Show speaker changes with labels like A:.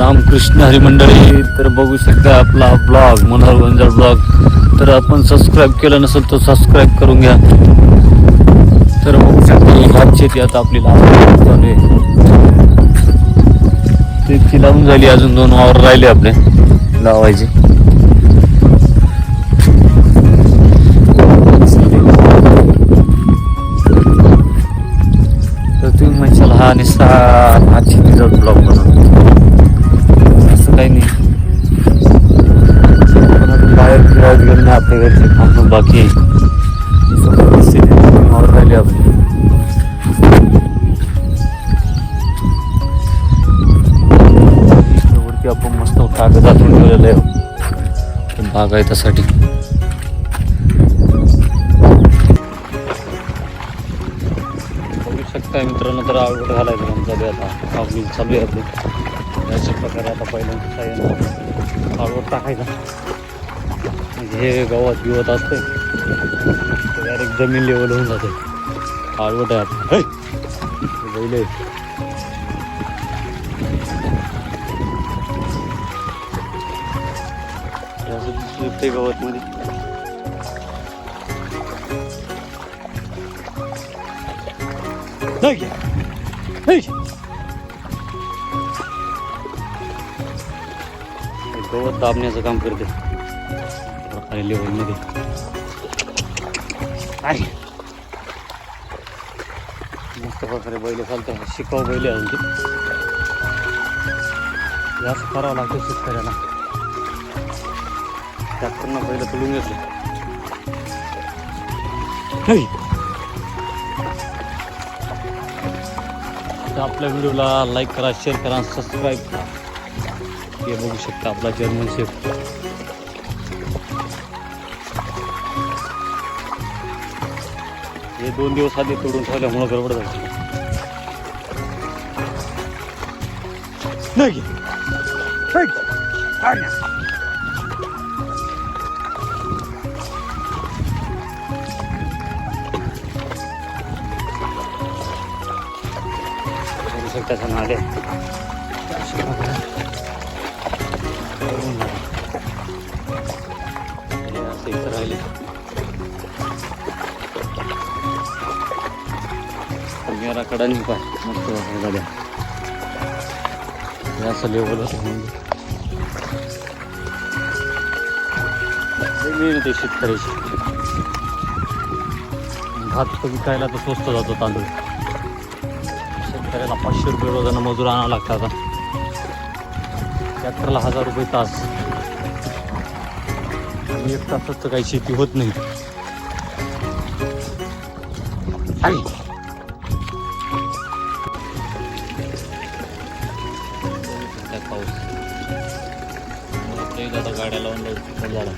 A: रामकृष्ण हरिमंडळी तर बघू शकता आपला ब्लॉग मनोहर गुंजाळ ब्लॉग तर आपण सबस्क्राईब केलं नसेल तर सबस्क्राईब करून घ्या. तर बघू शकता ही भात शेती आता आपली लावून आहे. ती लावून झाली अजून दोन वावर राहिले आपले लावायचे. तर तुम्ही म्हणशाल हा निस्ता भात शेतीचा ब्लॉग बनवतो. काही नाही. बाहेर फिरायला गेलो नाही आपल्या घरचे. थांबून बाकी राहिले आपले वरती आपण मस्त कागदातून ठेवलेलं आहे. बागायतासाठी बघू शकता मित्रांनो तर आवड घालायचं आहे आता. चालू आहे आपली अशा प्रकारे आता पहिल्यांदा साह्यानं आवड टाकायचा म्हणजे हे गवत बिवत असते डायरेक्ट जमीन लेवल होऊन जाते आवड आहे आता हे! हे बैल आहे. हे असं दिसू शकते गवत मध्ये नाही घ्या. गवत दाबण्याचं काम करते. खाली लेवलमध्ये. मस्त प्रकारे बैल चालतं शिकाव बैल अजून ते. हे असं करावं लागतं शेतकऱ्याला ट्रॅक्टरनं पहिलं तुलून घेतलं. तर आपल्या व्हिडिओला लाईक करा शेअर करा सबस्क्राईब करा. हे बघू शकता आपला जर्मन शेफ हे दोन दिवस आधी तोडून ठेवल्यामुळं गडबड झाली नाही घे. नाही घे. काढ ना. बघू शकता छान राहिले. राखडा कडा मस्त गाड्या हे असं लेवल शेतकऱ्याची. भात विकायला तर स्वस्त जातो तांदूळ. शेतकऱ्याला पाचशे रुपये रोजानं मजूर आणावं लागतं आता. ट्रॅक्टरला हजार रुपये तास. आणि एक तासात तर काही शेती होत नाही. पाऊस. आता गाड्या लावून झाला